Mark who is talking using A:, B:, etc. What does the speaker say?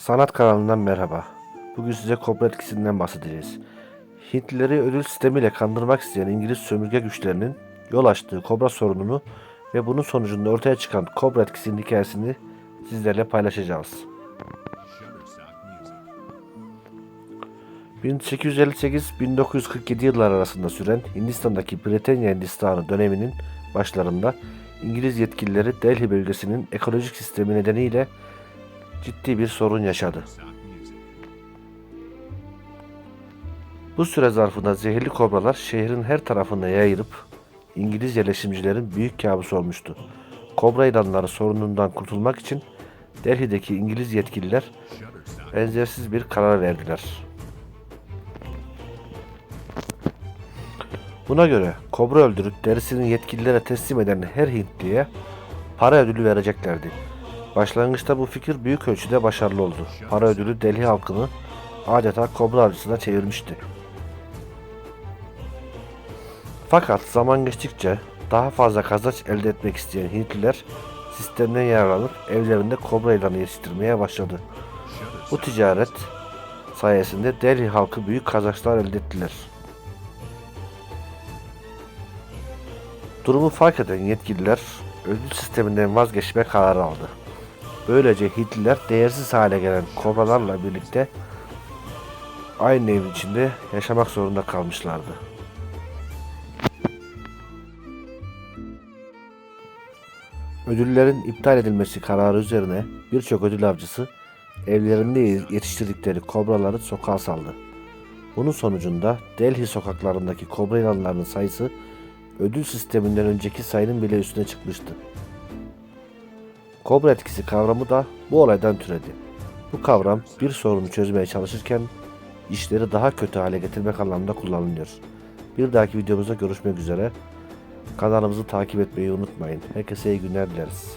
A: Sanat kanalından merhaba. Bugün size kobra etkisinden bahsedeceğiz. Hintlileri ödül sistemiyle kandırmak isteyen İngiliz sömürge güçlerinin yol açtığı kobra sorununu ve bunun sonucunda ortaya çıkan kobra etkisinin hikayesini sizlerle paylaşacağız. 1858-1947 yıllar arasında süren Hindistan'daki Britanya Hindistanı döneminin başlarında İngiliz yetkilileri Delhi bölgesinin ekolojik sistemi nedeniyle ciddi bir sorun yaşadı. Bu süre zarfında zehirli kobralar şehrin her tarafına yayılıp İngiliz yerleşimcilerin büyük kabusu olmuştu. Kobra ilanları sorunundan kurtulmak için Delhi'deki İngiliz yetkililer benzersiz bir karar verdiler. Buna göre kobra öldürüp derisini yetkililere teslim eden her Hintliye para ödülü vereceklerdi. Başlangıçta bu fikir büyük ölçüde başarılı oldu. Para ödülü Delhi halkını adeta kobra avcısına çevirmişti. Fakat zaman geçtikçe daha fazla kazanç elde etmek isteyen Hintliler sistemden yararlanıp evlerinde kobra ilanı yetiştirmeye başladı. Bu ticaret sayesinde Delhi halkı büyük kazançlar elde ettiler. Durumu fark eden yetkililer ödül sisteminden vazgeçme kararı aldı. Böylece Hintliler değersiz hale gelen kobralarla birlikte aynı evin içinde yaşamak zorunda kalmışlardı. Ödüllerin iptal edilmesi kararı üzerine birçok ödül avcısı evlerinde yetiştirdikleri kobraları sokağa saldı. Bunun sonucunda Delhi sokaklarındaki kobra ilanlarının sayısı ödül sisteminden önceki sayının bile üstüne çıkmıştı. Kobra etkisi kavramı da bu olaydan türedi. Bu kavram bir sorunu çözmeye çalışırken işleri daha kötü hale getirmek anlamında kullanılıyor. Bir dahaki videomuzda görüşmek üzere. Kanalımızı takip etmeyi unutmayın. Herkese iyi günler dileriz.